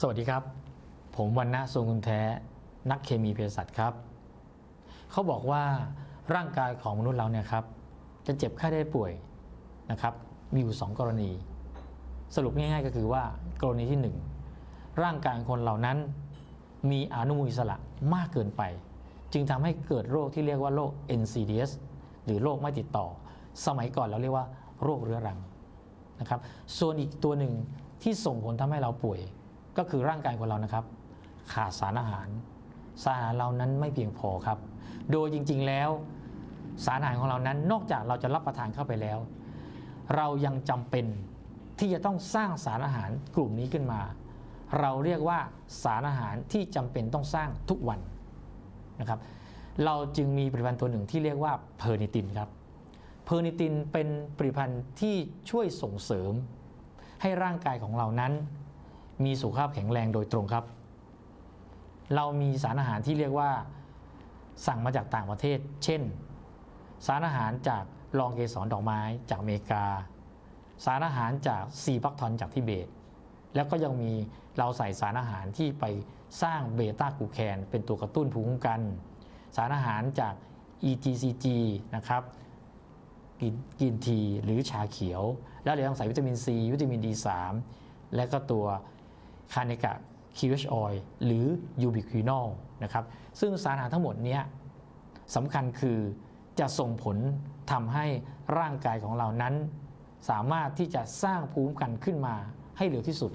สวัสดีครับ ผมวันณะทรงคุณแท้ นักเคมีเภสัชครับ เขาบอกว่าร่างกายของมนุษย์เราเนี่ยครับ จะเจ็บไข้ได้ป่วยนะครับ มีอยู่ 2 กรณี สรุปง่ายๆก็คือว่ากรณีที่ 1 ร่างกายคนเหล่านั้น มีอนุมูลอิสระมากเกินไป จึงทำให้เกิดโรคที่เรียกว่าโรค NCDs หรือโรคไม่ติดต่อ สมัยก่อนเราเรียกว่าโรคเรื้อรังนะครับ ส่วนอีกตัวหนึ่งที่ส่งผลทำให้เราป่วย ก็คือร่างกายของเรานะครับ ขาดสารอาหาร สารอาหารเรานั้นไม่เพียงพอครับ โดยจริง ๆแล้ว สารอาหารของเรานั้นนอกจากเราจะรับประทานเข้าไปแล้ว เรายังจำเป็นที่จะต้องสร้างสารอาหารกลุ่มนี้ขึ้นมา เราเรียกว่าสารอาหารที่จำเป็นต้องสร้างทุกวันนะครับ เราจึงมีผลิตภัณฑ์ตัวหนึ่งที่เรียกว่าเพอร์นิตินครับเพอร์นิตินเป็นผลิตภัณฑ์ที่ช่วยส่งเสริมให้ร่างกายของเรานั้น มีสุขภาพแข็งแรงโดยตรงครับ เรามีสารอาหารที่เรียกว่า สั่งมาจากต่างประเทศ เช่น สารอาหารจากรองเกสรดอกไม้จากอเมริกา สารอาหารจากซีพักทอนจากทิเบต แล้วก็ยังมีเราใส่สารอาหารที่ไปสร้างเบต้ากูแคนเป็นตัวกระตุ้นภูมิคุ้มกัน สารอาหารจาก EGCG นะครับกินกินทีหรือชาเขียว แล้วเรายังใส่วิตามินซีวิตามิน D3 และก็ตัว คาเนกะคิวชออยหรือยูบิควินอลนะครับซึ่งสารอาหารทั้งหมดนี้สำคัญคือจะส่งผลทำให้ร่างกายของเรานั้น สามารถที่จะสร้างภูมิคุ้มกันขึ้นมาให้เร็วที่สุด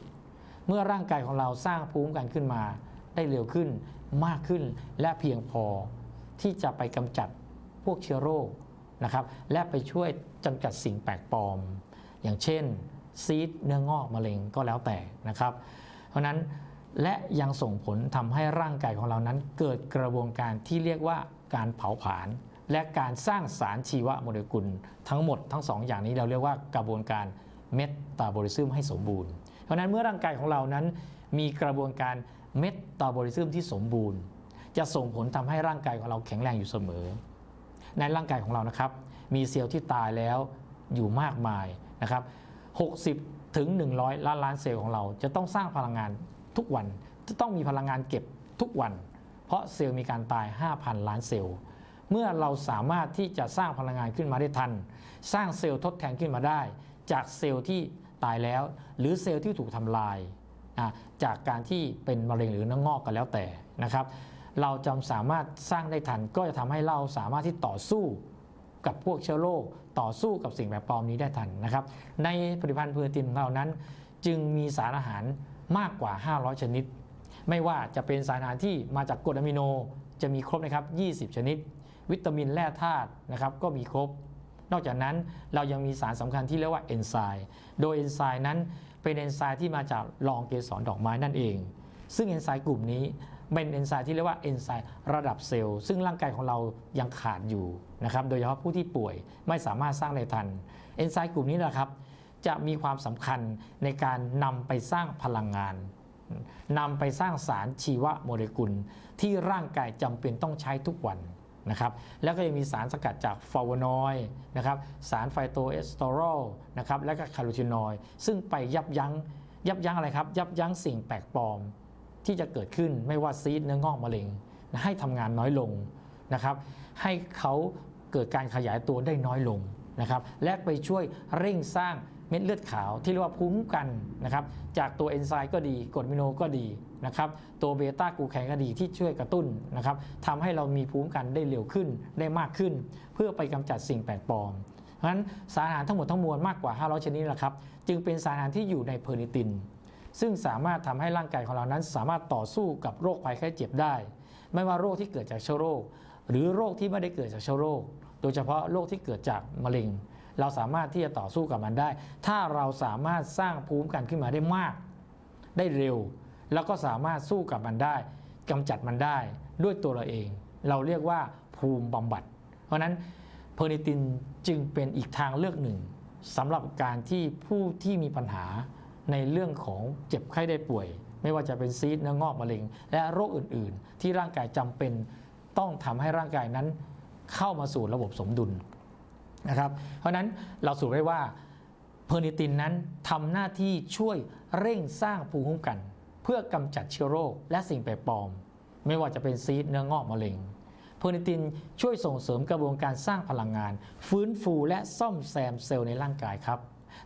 เมื่อร่างกายของเราสร้างภูมิคุ้มกันขึ้นมา ได้เร็วขึ้นมากขึ้นและเพียงพอที่จะไปกำจัดพวกเชื้อโรคนะครับและไปช่วยจำจัดสิ่งแปลกปลอม อย่างเช่นซีดเนื้องอกมะเร็งก็แล้วแต่นะครับ เพราะนั้นและยังส่งผลทำให้ร่างกายของเรานั้น เกิดกระบวนการที่เรียกว่าการเผาผลาญและการสร้างสารชีวโมเลกุล ทั้งหมดทั้งสองอย่างนี้เราเรียกว่ากระบวนการเมตาบอลิซึมให้สมบูรณ์ เพราะนั้นเมื่อร่างกายของเรานั้น มีกระบวนการเมตาบอลิซึมที่สมบูรณ์ จะส่งผลทำให้ร่างกายของเราแข็งแรงอยู่เสมอ ในร่างกายของเรานะครับ มีเซลล์ที่ตายแล้วอยู่มากมายนะครับ 60 ถึง 100 ล้านล้านเซลล์ของเรา จะต้องสร้างพลังงานทุกวัน จะต้องมีพลังงานเก็บทุกวัน เพราะเซลล์มีการตาย 5,000 ล้านเซลล์ เมื่อเราสามารถที่จะสร้างพลังงานขึ้นมาได้ทัน สร้างเซลล์ทดแทนขึ้นมาได้ จากเซลล์ที่ตายแล้ว หรือเซลล์ที่ถูกทำลาย จากการที่เป็นมะเร็งหรือเนื้องอกกันแล้วแต่นะครับ เราจำสามารถสร้างได้ทันก็จะทำให้เราสามารถที่ต่อสู้ กับพวกเชื้อโรคต่อสู้กับสิ่งแปลกปลอมนี้ได้ทันนะครับ ในผลิตภัณฑ์เพอร์ตินของเรานั้น จึงมีสารอาหารมากกว่า 500 ชนิด ไม่ว่าจะเป็นสารอาหารที่มาจากกรดอะมิโนจะมีครบนะครับ 20 ชนิด วิตามินแร่ธาตุนะครับก็มีครบ นอกจากนั้นเรายังมีสารสำคัญที่เรียกว่าเอนไซม์ โดยเอนไซม์นั้นเป็นเอนไซม์ที่มาจากรองเกสรดอกไม้นั่นเอง ซึ่งเอนไซม์กลุ่มนี้ เป็นเอนไซม์ที่เรียกว่าเอนไซม์ระดับเซลล์ซึ่งร่างกายของเรายังขาดอยู่นะครับโดยเฉพาะผู้ที่ป่วยไม่สามารถสร้างได้ทันเอนไซม์กลุ่มนี้นะครับจะมีความสำคัญในการนำไปสร้างพลังงานนำไปสร้างสารชีวโมเลกุล ที่ร่างกายจำเป็นต้องใช้ทุกวันนะครับแล้วก็ยังมีสารสกัดจากฟลาวโนอยด์นะครับสารไฟโตเอสเตอรอลนะครับและก็คาร์โรทีนอยด์ซึ่งไปยับยั้งยับยั้งอะไรครับ ยับยั้งสิ่งแปลกปลอม ที่จะเกิดขึ้นไม่ว่าซีดเนื้องอกมะเร็งให้ทำงานน้อยลงนะครับ ให้เขาเกิดการขยายตัวได้น้อยลงนะครับและไปช่วยเร่งสร้างเม็ดเลือดขาวที่เรียกว่าภูมิคุ้มกันนะครับจากตัวเอนไซม์ก็ดีกรดมิโนก็ดีนะครับตัวเบต้ากูแคนก็ดีที่ช่วยกระตุ้นนะครับทำให้เรามีภูมิคุ้มกันได้เร็วขึ้นได้มากขึ้น เพื่อไปกำจัดสิ่งแปลกปลอมเพราะฉะนั้นสารอาหารทั้งหมดทั้งมวลมากกว่า 500 ชนิดละครับ จึงเป็นสารอาหารที่อยู่ในเพอร์นิติน ซึ่งสามารถทำให้ร่างกายของเรานั้น สามารถต่อสู้กับโรคภัยไข้เจ็บได้ ไม่ว่าโรคที่เกิดจากเชื้อโรค หรือโรคที่ไม่ได้เกิดจากเชื้อโรค โดยเฉพาะโรคที่เกิดจากมะเร็ง เราสามารถที่จะต่อสู้กับมันได้ ถ้าเราสามารถสร้างภูมิคุ้มกันขึ้นมาได้มาก ได้เร็ว แล้วก็สามารถสู้กับมันได้กำจัดมันได้ด้วยตัวเราเอง เราเรียกว่าภูมิบำบัด เพราะฉะนั้นเพอร์นิตินจึงเป็นอีกทางเลือกหนึ่งสำหรับการที่ผู้ที่มีปัญหา ในเรื่องของเจ็บไข้ได้ป่วย ไม่ว่าจะเป็นซีดเนื้องอกมะเร็ง และโรคอื่น ๆ ที่ร่างกายจำเป็นต้องทำให้ร่างกายนั้นเข้ามาสู่ระบบสมดุลนะครับเพราะนั้นเราสรุปได้ว่าเพอร์นิตินนั้นทำหน้าที่ช่วยเร่งสร้างภูมิคุ้มกัน เพื่อกำจัดเชื้อโรคและสิ่งแปลกปลอม ไม่ว่าจะเป็นซีสต์เนื้องอกมะเร็งเพอร์นิตินช่วยส่งเสริมกระบวนการสร้างพลังงาน ฟื้นฟูและซ่อมแซมเซลล์ในร่างกายครับ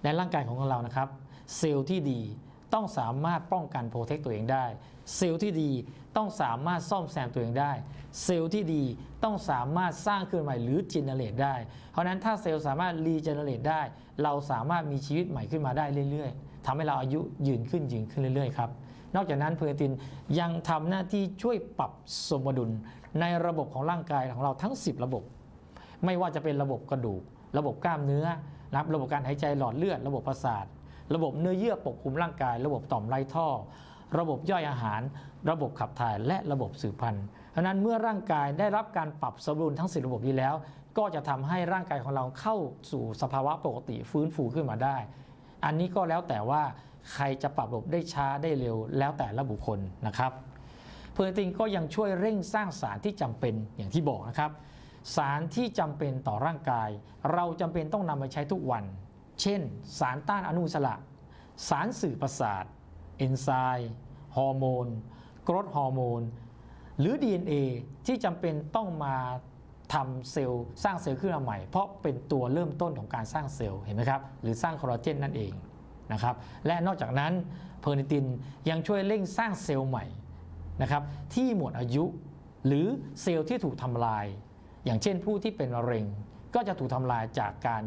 ในร่างกายของเรานะครับ เซลล์ที่ดีต้องสามารถป้องกันโปรเทคตัวเองได้ เซลล์ที่ดีต้องสามารถซ่อมแซมตัวเองได้ เซลล์ที่ดีต้องสามารถสร้างขึ้นใหม่หรือเจเนเรตได้ เพราะนั้นถ้าเซลล์สามารถรีเจเนเรตได้ เราสามารถมีชีวิตใหม่ขึ้นมาได้เรื่อยๆทำให้เราอายุยืนขึ้นยืนขึ้นเรื่อยๆครับนอกจากนั้นเพอร์ตินยังทำหน้าที่ช่วยปรับสมดุลในระบบของร่างกายของเราทั้ง 10 ระบบ ไม่ว่าจะเป็นระบบกระดูก ระบบกล้ามเนื้อรับระบบการหายใจหลอดเลือด ระบบประสาท ระบบเนื้อเยื่อปกคลุมร่างกาย ระบบต่อมไรท่อ ระบบย่อยอาหาร ระบบขับถ่ายและระบบสืบพันธุ์เพราะนั้นเมื่อร่างกายได้รับการปรับสมดุลทั้ง10ระบบนี้แล้ว ก็จะทำให้ร่างกายของเราเข้าสู่สภาวะปกติฟื้นฟูขึ้นมาได้ อันนี้ก็แล้วแต่ว่าใครจะปรับระบบได้ช้าได้เร็วแล้วแต่ละบุคคลนะครับเพอร์ตินก็ยังช่วยเร่งสร้างสารที่จำเป็นอย่างที่บอกนะครับ สารที่จำเป็นต่อร่างกาย เราจำเป็นต้องนำมาใช้ทุกวัน เช่น สารต้านอนุมูลอิสระ สารสื่อประสาท เอนไซม์ฮอร์โมนกรดฮอร์โมนหรือ DNA ที่จำเป็นต้องมาทำเซลล์สร้างเซลล์ขึ้นมาใหม่ เพราะเป็นตัวเริ่มต้นของการสร้างเซลล์เห็นไหมครับ หรือสร้างคอลลาเจนนั่นเองนะครับและนอกจากนั้นเพอร์นิตินยังช่วยเร่งสร้างเซลล์ใหม่นะครับที่หมดอายุ หรือเซลล์ที่ถูกทำลาย อย่างเช่นผู้ที่เป็นมะเร็งก็จะถูกทำลายจากการ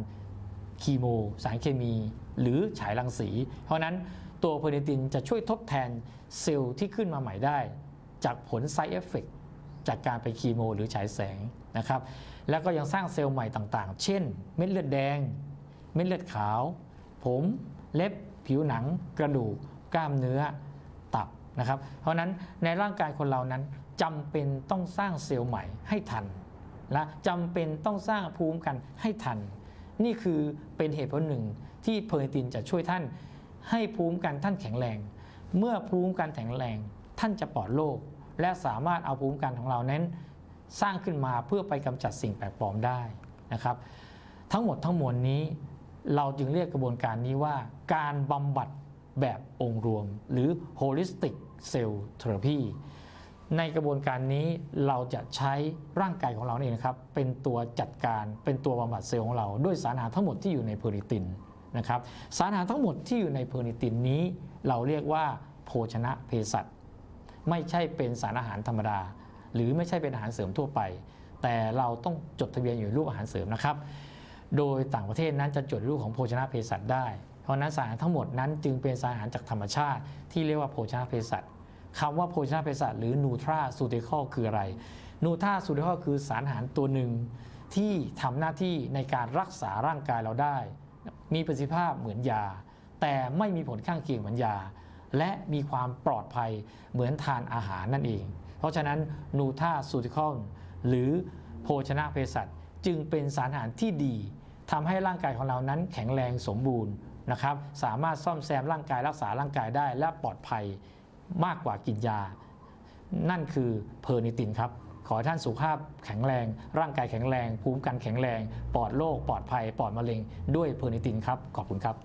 คีโม สารเคมี หรือฉายรังสี เพราะนั้นตัวเพอร์นิตินจะช่วยทดแทนเซลล์ที่ขึ้นมาใหม่ได้ จากผล side effect จากการไปคีโม หรือฉายแสงนะครับแล้วก็ยังสร้างเซลล์ใหม่ต่างๆ เช่น เม็ดเลือดแดง เม็ดเลือดขาว ผมเล็บผิวหนัง กระดูกกล้ามเนื้อตับนะครับเพราะนั้นในร่างกายคนเรานั้นจำเป็นต้องสร้างเซลล์ใหม่ให้ทันและจำเป็นต้องสร้างภูมิกันให้ทัน นี่คือเป็นเหตุผลหนึ่งที่เพอร์ตินจะช่วยท่าน ให้ภูมิกันท่านแข็งแรง เมื่อภูมิกันแข็งแรง ท่านจะปลอดโรคและสามารถเอาภูมิกันของเรานั้น สร้างขึ้นมาเพื่อไปกำจัดสิ่งแปลกปลอมได้นะครับ ทั้งหมดทั้งมวลนี้ เราจึงเรียกกระบวนการนี้ว่า การบำบัดแบบองค์รวม หรือ holistic cell therapy ในกระบวนการนี้เราจะใช้ร่างกายของเราเองนะครับ เป็นตัวจัดการเป็นตัวบำบัดเซลล์ของเรา ด้วยสารอาหารทั้งหมดที่อยู่ในเพอร์นิตินนะครับสารอาหารทั้งหมดที่อยู่ในเพอร์นิตินนี้ เราเรียกว่าโภชนะเภสัชไม่ใช่เป็นสารอาหารธรรมดา หรือไม่ใช่เป็นอาหารเสริมทั่วไป แต่เราต้องจดทะเบียนอยู่รูปอาหารเสริมนะครับ โดยต่างประเทศนั้นจะจดรูปของโภชนะเภสัชได้ เพราะฉะนั้นสารอาหารทั้งหมดนั้นจึงเป็นสารอาหารจากธรรมชาติที่เรียกว่าโภชนะเภสัช คำว่าโภชนะเภสัชหรือนูทราซูติคอลคืออะไร นูทราซูติคอลคือสารอาหารตัวหนึ่งที่ทำหน้าที่ในการรักษาร่างกายเราได้ มีประสิทธิภาพเหมือนยา แต่ไม่มีผลข้างเคียงเหมือนยา และมีความปลอดภัยเหมือนทานอาหารนั่นเอง เพราะฉะนั้นนูทราซูติคอลหรือโภชนะเภสัชจึงเป็นสารอาหารที่ดีทำให้ร่างกายของเรานั้นแข็งแรงสมบูรณ์นะครับ สามารถซ่อมแซมร่างกายรักษาร่างกายได้และปลอดภัย มากกว่ากินยา นั่นคือเพอร์นิตินครับ ขอให้ท่านสุขภาพแข็งแรง ร่างกายแข็งแรง ภูมิคุ้มกันแข็งแรง ปลอดโรคปลอดภัย ปลอดมะเร็ง ด้วยเพอร์นิตินครับ ขอบคุณครับ